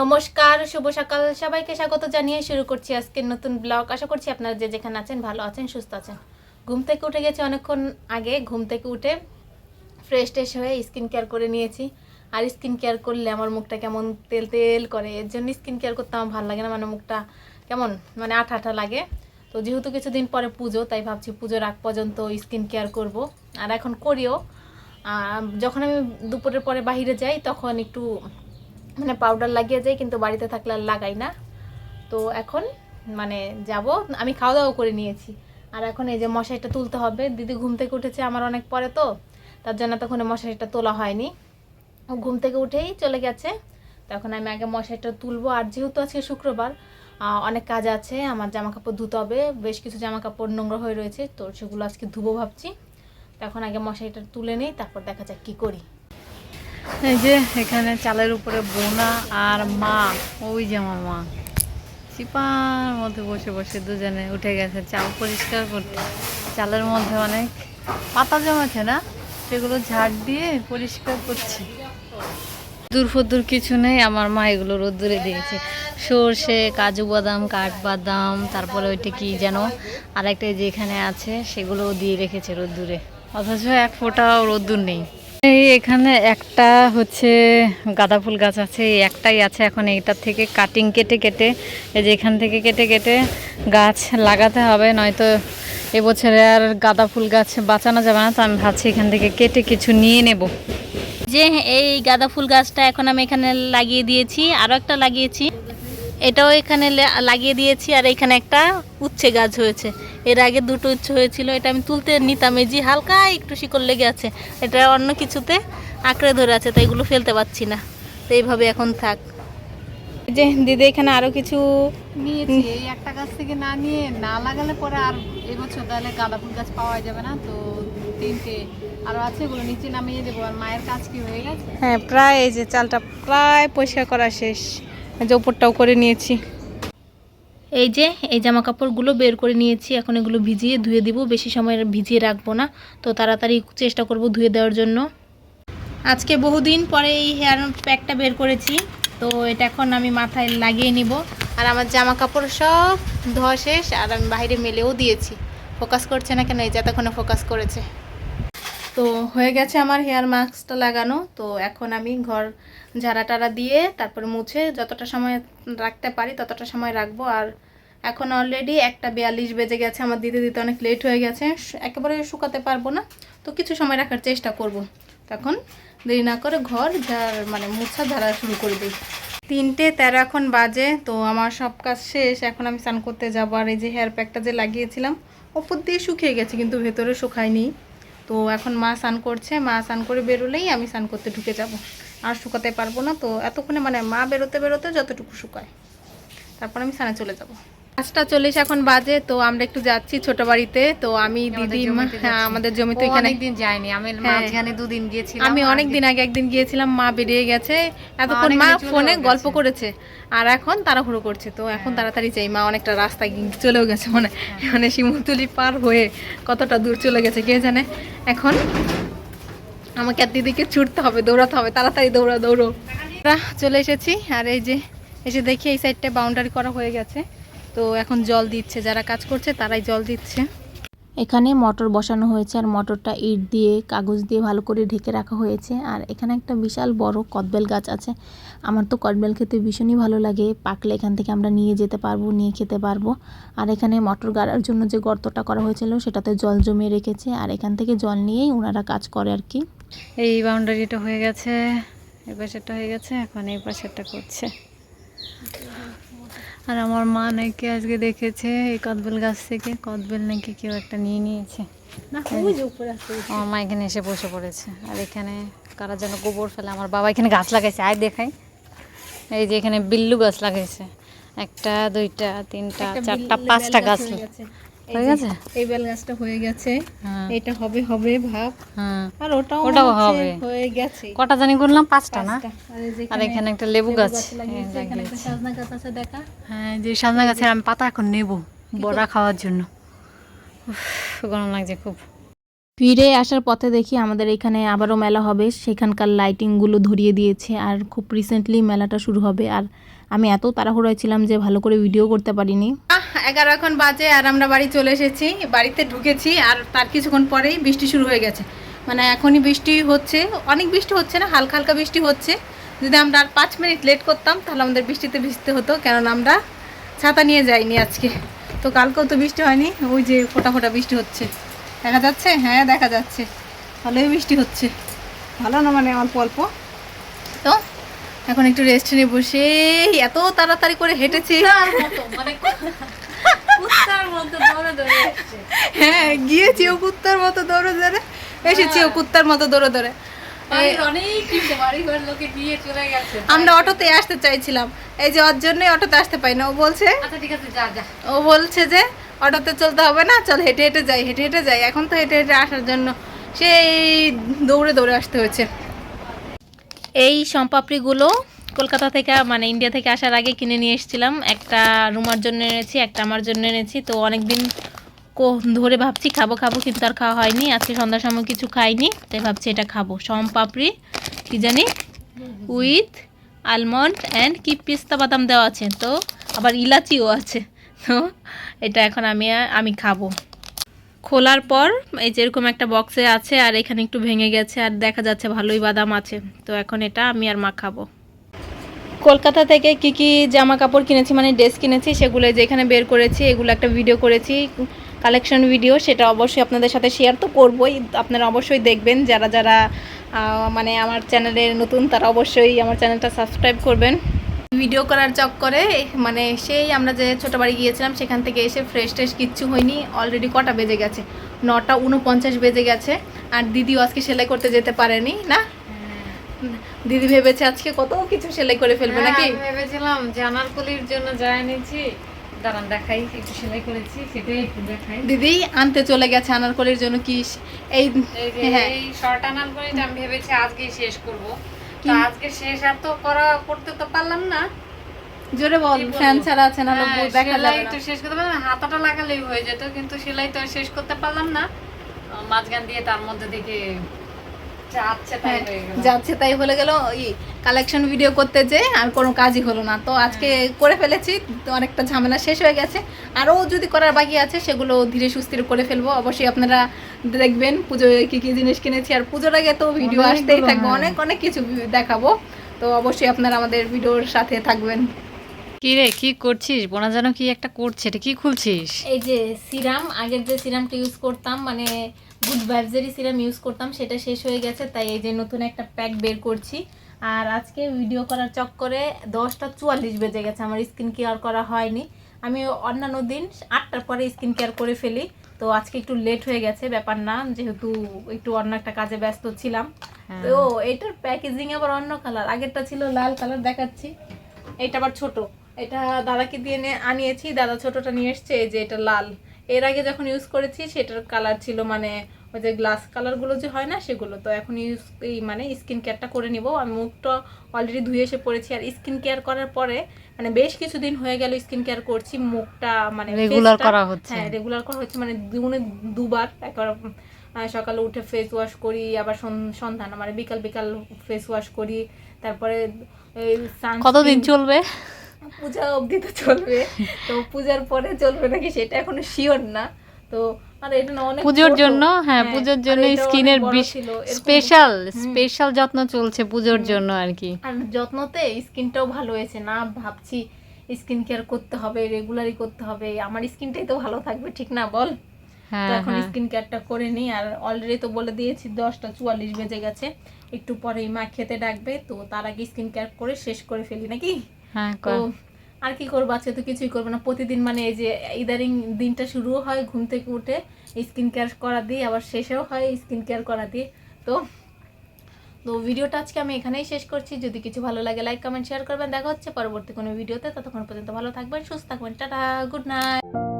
নমস্কার, শুভ সকাল। সবাইকে স্বাগত জানিয়ে শুরু করছি আজকের নতুন ব্লগ। আশা করছি আপনারা যে যেখানে আছেন ভালো আছেন, সুস্থ আছেন। ঘুম থেকে উঠে গেছি অনেকক্ষণ আগে, ঘুম থেকে উঠে ফ্রেশ ট্রেশ হয়ে স্কিন কেয়ার করে নিয়েছি। আর স্কিন কেয়ার করলে আমার মুখটা কেমন তেল তেল করে, এর জন্য স্কিন কেয়ার করতে আমার ভালো লাগে না। মানে মুখটা কেমন মানে আঠা আঠা লাগে। তো যেহেতু কিছুদিন পরে পুজো, তাই ভাবছি পুজোর আগ পর্যন্ত স্কিন কেয়ার করব। আর এখন করিও। যখন আমি দুপুরের পরে বাইরে যাই, তখন একটু মানে পাউডার লাগিয়ে যাই কিন্তু বাড়িতে থাকলে আর লাগাই না। তো এখন মানে যাব, আমি খাওয়া দাওয়া করে নিয়েছি। আর এখন এই যে মশারিটা তুলতে হবে। দিদি ঘুম থেকে উঠেছে আমার অনেক পরে তো, তার জন্য তখন মশারিটা তোলা হয়নি। ও ঘুম থেকে উঠেই চলে গেছে। তখন আমি আগে মশারিটা তুলবো। আর যেহেতু আজকে শুক্রবার অনেক কাজ আছে। আমার জামা কাপড় ধুতে হবে। বেশ কিছু জামা কাপড় নোংরা হয়ে রয়েছে, তো সেগুলো আজকে ধুবো ভাবছি। তখন আগে মশারিটা তুলে নিই, তারপর দেখা যাক কী করি। এই যে, এখানে চালের উপরে বোনা আর মা, ওই যে আমার মা। চিপার মধ্যে বসে বসে দুজনে উঠে গেছে, চাল পরিষ্কার করতে। চালের মধ্যে অনেক পাতা জমেছে না? সেগুলো ঝাড় দিয়ে পরিষ্কার করছে। দূর ফদ্দুর কিছু নেই, আমার মা এগুলো রোদ্দুরে দিয়েছে। সর্ষে, কাজু বাদাম, কাঠবাদাম, তারপরে ওইটা কি যেন আর একটা যে আছে, সেগুলোও দিয়ে রেখেছে রোদ্দুরে। অথচ এক ফোঁটাও রোদ্দুর নেই। এই এখানে একটা হচ্ছে গাঁদা ফুল গাছ আছে, এই একটাই আছে এখন এইটার থেকে কাটিং কেটে কেটে, এই যে এখান থেকে কেটে কেটে গাছ লাগাতে হবে, নয়তো এবছরে আর গাঁদা ফুল গাছ বাঁচানো যাবে না, তো আমি ভাবছি এখান থেকে কেটে কিছু নিয়ে নেব। যে এই গাঁদা ফুল গাছটা এখন আমি এখানে লাগিয়ে দিয়েছি আরও একটা লাগিয়েছি। এটাও এখানে লাগিয়ে দিয়েছি, আর এখানে একটা উচ্ছে গাছ হয়েছে। এর আগে দুটো উচ্ছে হয়েছিল এটা আমি তুলতে নিতাম। এই যে হালকা একটু শিকড় লেগে আছে এটা অন্য কিছুতে আঁকড়ে ধরে আছে তাই এগুলো ফেলতে পারছি না। তো এইভাবে এখন থাক। যে দিদি এখানে আরও কিছু নিয়েছি এই একটা গাছ থেকে না নিয়ে না লাগালে পরে আর এবছর তাহলে গাঁদা ফুল গাছ পাওয়া যাবে না তো তিনটে আরও আছে এগুলো নিচে নামিয়ে দেবো। আর মায়ের কাজ কি হয়ে গেছে? হ্যাঁ প্রায় এই যে চালটা প্রায় পরিষ্কার করা শেষ। যে ওপরটাও করে নিয়েছি। এই যে, এই জামা কাপড়গুলো বের করে নিয়েছি, এখন এগুলো ভিজিয়ে ধুয়ে দিব, বেশি সময় ভিজিয়ে রাখব না, তো তাড়াতাড়ি চেষ্টা করব ধুয়ে দেওয়ার জন্য। আজকে বহুদিন পরে এই হেয়ার প্যাকটা বের করেছি, তো এটা এখন আমি মাথায় লাগিয়ে নিব। আর আমার জামা কাপড় সব ধোয়া শেষ, আর আমি বাইরে মেলেও দিয়েছি। ফোকাস করছে না কেন? এই যে এতক্ষণে ফোকাস করেছে। তো হয়ে গেছে আমার হেয়ার মাস্কটা লাগানো। তো এখন আমি ঘর ঝাড়া টাড়া দিয়ে তারপরে মুছে যতটা সময় রাখতে পারি ততটা সময় রাখব। আর এখন অলরেডি একটা বিয়াল্লিশ বেজে গেছে, আমার দিতে দিতে অনেক লেট হয়ে গেছে। একেবারে শুকাতে পারব না, তো কিছু সময় রাখার চেষ্টা করব। তখন দেরি না করে ঘর ঝাড় মানে মুছা ঝাড়া শুরু করে দিই। তিনটে তেরো এখন বাজে, তো আমার সব কাজ শেষ। এখন আমি স্নান করতে যাব। আর এই যে হেয়ার প্যাকটা যে লাগিয়েছিলাম, ওপর দিয়ে শুকিয়ে গেছে, কিন্তু ভেতরে শুকায়নি। তো এখন মা স্নান করছে, মা স্নান করে বেরোলেই আমি স্নান করতে ঢুকে যাব। আর শুকাতে পারব না, তো এতক্ষণে মানে মা বেরোতে বেরোতে যতটুকু শুকায়, তারপর আমি স্নানে চলে যাব। পাঁচটা চল্লিশ এখন বাজে তো আমরা একটু যাচ্ছি ছোট বাড়িতে। তো আমি দিদি হ্যাঁ আমাদের জমিতে এখানে অনেকদিন যায়নি আমি হ্যাঁ। মাঝখানে দুদিন গিয়েছিলাম আমি অনেক দিন আগে একদিন গিয়েছিলাম মা বেরিয়ে গেছে। এতক্ষণ মা ফোনে গল্প করেছে আর এখন তাড়াহুড়ো করছে। তো এখন তাড়াতাড়ি চাই মা অনেকটা রাস্তায় গি- চলেও গেছে মানে মানে শিমুলতুলি পার হয়ে কতটা দূর চলে গেছে কে জানে? এখন আমাকে আর দিদিকে ছুটতে হবে দৌড়াতে হবে তাড়াতাড়ি দৌড়া দৌড়ো। চলে এসেছি আর এই যে এসে দেখি এই সাইডটা বাউন্ডারি করা হয়ে গেছে। তো এখন জল দিচ্ছে যারা কাজ করছে তারাই জল দিচ্ছে। এখানে মটর বসানো হয়েছে আর মটরটা ইট দিয়ে কাগজ দিয়ে ভালো করে ঢেকে রাখা হয়েছে। আর এখানে একটা বিশাল বড় কদবেল গাছ আছে। আমার তো কদবেল খেতে ভীষণই ভালো লাগে। পাকলে এখান থেকে আমরা নিয়ে যেতে পারব নিয়ে খেতে পারব। আর এখানে মটর গাড়ার জন্য যে গর্তটা করা হয়েছিল সেটাতে জল জমিয়ে রেখেছে। আর এখান থেকে জল নিয়েই ওনারা কাজ করে আর কি। এই বাউন্ডারিটা হয়ে গেছে এই পাশেরটা হয়ে গেছে এখন এই পাশেরটা করছে। আর আমার মা নাকি আজকে দেখেছে এই কদবেল গাছ থেকে। কদবেল নাকি কেউ একটা নিয়ে নিয়েছে। আমার মা এখানে এসে বসে পড়েছে। আর এখানে কারা যেন গোবর ফেলে আমার বাবা এখানে গাছ লাগাইছে। আয় দেখাই। এই যে এখানে বিল্লু গাছ লাগাইছে। একটা দুইটা তিনটা চারটা পাঁচটা গাছ। হয়ে গেছে। এই বেল গাছটা হয়ে গেছে। হ্যাঁ। এটা হবে হবে ভাব। হ্যাঁ। আর ওটাও ওটাও হবে। হয়ে গেছে। কটা জানি করলাম? পাঁচটা না? আর এখানে একটা লেবু গাছ। হ্যাঁ, এখানে একটা লাগিয়েছে। সজনা গাছ আছে দেখা। হ্যাঁ যে সাজনা গাছের আমি পাতা এখন নেব বড়া খাওয়ার জন্য। গরম লাগছে খুব। ফিরে আসার পথে দেখি আমাদের এখানে আবারও মেলা হবে। সেখানকার লাইটিংগুলো ধরিয়ে দিয়েছে আর খুব রিসেন্টলি মেলাটা শুরু হবে। আর আমি এত তাড়াহুড়োয় ছিলাম যে ভালো করে ভিডিও করতে পারিনি। এগারো এখন বাজে আর আমরা বাড়ি চলে এসেছি, বাড়িতে ঢুকেছি আর তার কিছুক্ষণ পরেই বৃষ্টি শুরু হয়ে গেছে। মানে এখনই বৃষ্টি হচ্ছে, অনেক বৃষ্টি হচ্ছে না, হালকা হালকা বৃষ্টি হচ্ছে। যদি আমরা আর পাঁচ মিনিট লেট করতাম, তাহলে আমাদের বৃষ্টিতে ভিজতে হতো, কেননা আমরা ছাতা নিয়ে যাইনি আজকে। তো কালকেও তো বৃষ্টি হয়নি, ওই যে ফোটা ফোটা বৃষ্টি হচ্ছে। দেখা যাচ্ছে? হ্যাঁ দেখা যাচ্ছে। ভালোই বৃষ্টি হচ্ছে। ভালো না মানে অল্প অল্প? তো এখন একটু রেস্ট নিয়ে বসে এত তাড়াতাড়ি করে হেঁটেছি। মানে হ্যাঁ গিয়েছি ও কুত্তার মতো দৌড়ে দৌড়ে। এসেছি ও কুত্তার মতো দৌড়ে গেছে। আমরা অটোতে আসতে চাইছিলাম। এই যে ওর জন্যই অটোতে আসতে পাই না। ও বলছে আচ্ছা ও বলছে যে অটোতে চলতে হবে না চল হেঁটে হেঁটে যাই হেঁটে হেঁটে যাই। এখন তো হেঁটে হেঁটে আসার জন্য সেই দৌড়ে দৌড়ে আসতে হয়েছে। এই সম্পাপড়িগুলো কলকাতা থেকে মানে ইন্ডিয়া থেকে আসার আগে কিনে নিয়ে এসেছিলাম। একটা রুমার জন্য এনেছি, একটা আমার জন্য এনেছি। তো অনেকদিন ধরে ভাবছি খাব খাব, কিন্তু আর খাওয়া হয়নি। আজকে সন্ধ্যার সময় কিছু খাইনি, তাই ভাবছি এটা খাব। সম্পাপড়ি, কি জানি? উইথ আলমন্ড অ্যান্ড কি পিস্তা বাদাম দেওয়া আছে। তো আবার ইলাচিও আছে। তো এটা এখন আমি আমি খাব। খোলার পর এই যেরকম একটা বক্সে আছে আর এখানে একটু ভেঙে গেছে আর দেখা যাচ্ছে ভালোই বাদাম আছে। তো এখন এটা আমি আর মা খাব কলকাতা থেকে কি কি জামা কাপড় কিনেছি মানে ড্রেস কিনেছি, সেগুলো যে এখানে বের করেছি, এগুলো একটা ভিডিও করেছি কালেকশন ভিডিও সেটা অবশ্যই আপনাদের সাথে শেয়ার তো করবই। আপনারা অবশ্যই দেখবেন, যারা যারা মানে আমার চ্যানেলে নতুন, তারা অবশ্যই আমার চ্যানেলটা সাবস্ক্রাইব করবেন। ভিডিও করার চক্করে মানে সেই আমরা যে ছোটো বাড়ি গিয়েছিলাম সেখান থেকে এসে ফ্রেশ ট্রেশ কিচ্ছু হয়নি অলরেডি কটা বেজে গেছে। নটা উনপঞ্চাশ বেজে গেছে আর দিদিও আজকে সেলাই করতে যেতে পারেনি না? দিদি ভেবেছে আজকে কত কিছু সেলাই করে ফেলবে হ্যাঁ, নাকি? ভেবেছিলাম যে আনারকলির জন্য যা এনেছি। দাঁড়ান দেখাই একটু সেলাই করেছি সেটাই একটু দেখাই। দিদি আনতে চলে গেছে আনারকলির জন্য কি এই হ্যাঁ। এই শর্ট আনারকলিটা আমি ভেবেছি আজকেই শেষ করব। তো আজকে শেষ আর তো করা করতে তো পারলাম না। জোরে বল ফ্যান ছাড়া আছে না লোক দেখা সেলাই যাবে তো শেষ করতে পারলাম হাতাটা লাগালেই হয়ে যেত কিন্তু সেলাই তো শেষ করতে পারলাম না। মাঝখান দিয়ে তার মধ্যে দেখে যাচ্ছে তাই হ্যাঁ, হয়ে গেল। যাচ্ছে তাই হলে গেল। এই কালেকশন ভিডিও করতে যে আর কোনো কাজই হলো না। তো আজকে করে ফেলেছি তো অনেকটা ঝামেলা শেষ হয়ে গেছে। আরও যদি করার বাকি আছে সেগুলো ধীরে সুস্থির করে ফেলব। অবশ্যই আপনারা দেখবেন পুজোয় কী কী জিনিস কিনেছি। আর পুজোর আগে তো ভিডিও আসতেই থাকবে। হ্যাঁ। অনেক অনেক কিছু দেখাবো। তো অবশ্যই আপনারা আমাদের ভিডিওর সাথে থাকবেন। কি রে কি করছিস? বোনা যেন কি একটা করছে এটা কি খুলছিস? এই যে সিরাম আগের যে সিরামটা ইউজ করতাম মানে গুড ভাইবসেরই সিরাম ইউজ করতাম সেটা শেষ হয়ে গেছে তাই এই যে নতুন একটা প্যাক বের করছি। আর আজকে ভিডিও করার চক্করে দশটা চুয়াল্লিশ বেজে গেছে আমার স্কিন কেয়ার করা হয়নি। আমি অন্যান্য দিন আটটার পরে স্কিন কেয়ার করে ফেলি তো আজকে একটু লেট হয়ে গেছে ব্যাপার না যেহেতু একটু অন্য একটা কাজে ব্যস্ত ছিলাম। হ্যাঁ। তো এটার প্যাকেজিং আবার অন্য কালার আগেরটা ছিল লাল কালার দেখাচ্ছি এটা আবার ছোট। এটা দাদাকে দিয়ে নিয়ে আনিয়েছি দাদা ছোটটা নিয়ে এসছে এই যে এটা লাল। এর আগে যখন ইউজ করেছি সেটার কালার ছিল মানে ওই যে গ্লাস কালারগুলো যে হয় না সেগুলো। তো এখন ইউজ এই মানে স্কিন কেয়ারটা করে নিব। আমি মুখটা অলরেডি ধুয়ে এসে পড়েছি। আর স্কিন কেয়ার করার পরে মানে বেশ কিছুদিন হয়ে গেল স্কিন কেয়ার করছি মুখটা মানে টা- করা হচ্ছে। হ্যাঁ রেগুলার করা হচ্ছে। মানে দিনে দুবার একবার সকালে উঠে ফেস ওয়াশ করি আবার সন- সন্ধ্যা মানে বিকাল বিকাল ফেস ওয়াশ করি। তারপরে কতদিন চলবে? পূজা অবধি তো চলবে। তো পূজার পরে চলবে নাকি সেটা এখনও শিওর না। তো আর এটা অনেক পুজোর জন্য হ্যাঁ পুজোর জন্য স্কিনের স্পেশাল স্পেশাল যত্ন চলছে পুজোর জন্য আর কি। আর যত্নতে স্কিনটাও ভালো হয়েছে না ভাবছি স্কিন কেয়ার করতে হবে রেগুলারই করতে হবে। আমার স্কিনটাই তো ভালো থাকবে ঠিক না বল? তো হ্যাঁ এখন হ্যাঁ। স্কিন কেয়ারটা করে নিই আর অলরেডি তো বলে দিয়েছি দশটা চুয়াল্লিশ বেজে গেছে। একটু পরেই মা খেতে ডাকবে তো তার আগে স্কিন কেয়ার করে শেষ করে ফেলি নাকি? হ্যাঁ তো আর কি করব? আজকে তো কিছুই করব না। প্রতিদিন মানে এই যে ইদারিং দিনটা শুরুও হয় ঘুম থেকে উঠে স্কিন কেয়ার করা দিই আবার শেষেও হয় স্কিন কেয়ার করা দিই তো তো ভিডিওটা আজকে আমি এখানেই শেষ করছি। যদি কিছু ভালো লাগে লাইক কমেন্ট শেয়ার করবেন। দেখা হচ্ছে পরবর্তী কোনো ভিডিওতে। ততক্ষণ পর্যন্ত ভালো থাকবেন সুস্থ থাকবেন। Tata good night